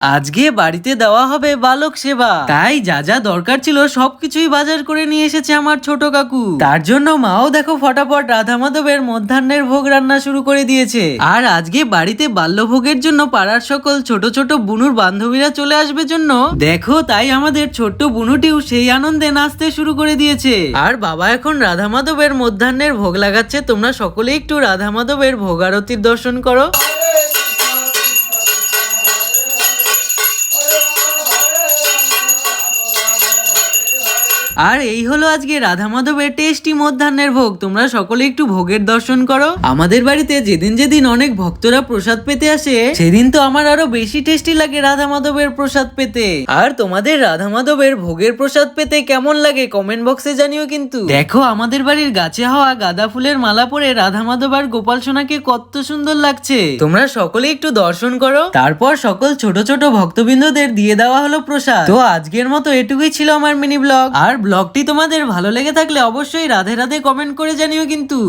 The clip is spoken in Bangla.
আজকে বাড়িতে দেওয়া হবে বালক সেবা। তাই যা যা দরকার ছিল সবকিছুই বাজার করে নিয়ে এসেছে আমার ছোট কাকু। তার জন্য মাও দেখো ফটাফট রাধা মাধবের মধ্যাহ্নের ভোগ রান্না শুরু করে দিয়েছে। আর আজকে বাড়িতে বাল্যভোগের জন্য পাড়ার সকল ছোট ছোট বুনুর বান্ধবীরা চলে আসবে জন্য, দেখো তাই আমাদের ছোট্ট বুনুটিও সেই আনন্দে নাচতে শুরু করে দিয়েছে। আর বাবা এখন রাধা মাধবের মধ্যাহ্নের ভোগ লাগাচ্ছে, তোমরা সকলে একটু রাধা মাধবের ভোগ আরতির দর্শন করো। আর এই হলো আজকে রাধা মাধবের টেস্টি মধ্যাহ্নের ভোগ। তোমরা সকলে একটু ভোগের দর্শন করো। আমাদের বাড়িতে যেদিন যেদিন অনেক ভক্তরা প্রসাদ পেতে আসে, সেদিন তো আমার আরও বেশি টেস্টি লাগে রাধা মাধবের প্রসাদ পেতে। আর তোমাদের রাধা মাধবের ভোগের প্রসাদ পেতে কেমন লাগে কমেন্ট বক্সে জানিও কিন্তু। দেখো, আমাদের বাড়ির গাছে হওয়া গাঁদা ফুলের মালা পরে রাধা মাধব আর গোপাল সোনাকে কত সুন্দর লাগছে। তোমরা সকলে একটু দর্শন করো। তারপর সকল ছোট ছোট ভক্তবৃন্দদের দিয়ে দেওয়া হলো প্রসাদ। তো আজকের মতো এটুকুই ছিল আমার মিনি ব্লগ। আর ব্লগটি তোমাদের ভালো লেগে থাকলে অবশ্যই রাধে রাধে কমেন্ট করে জানিও কিন্তু।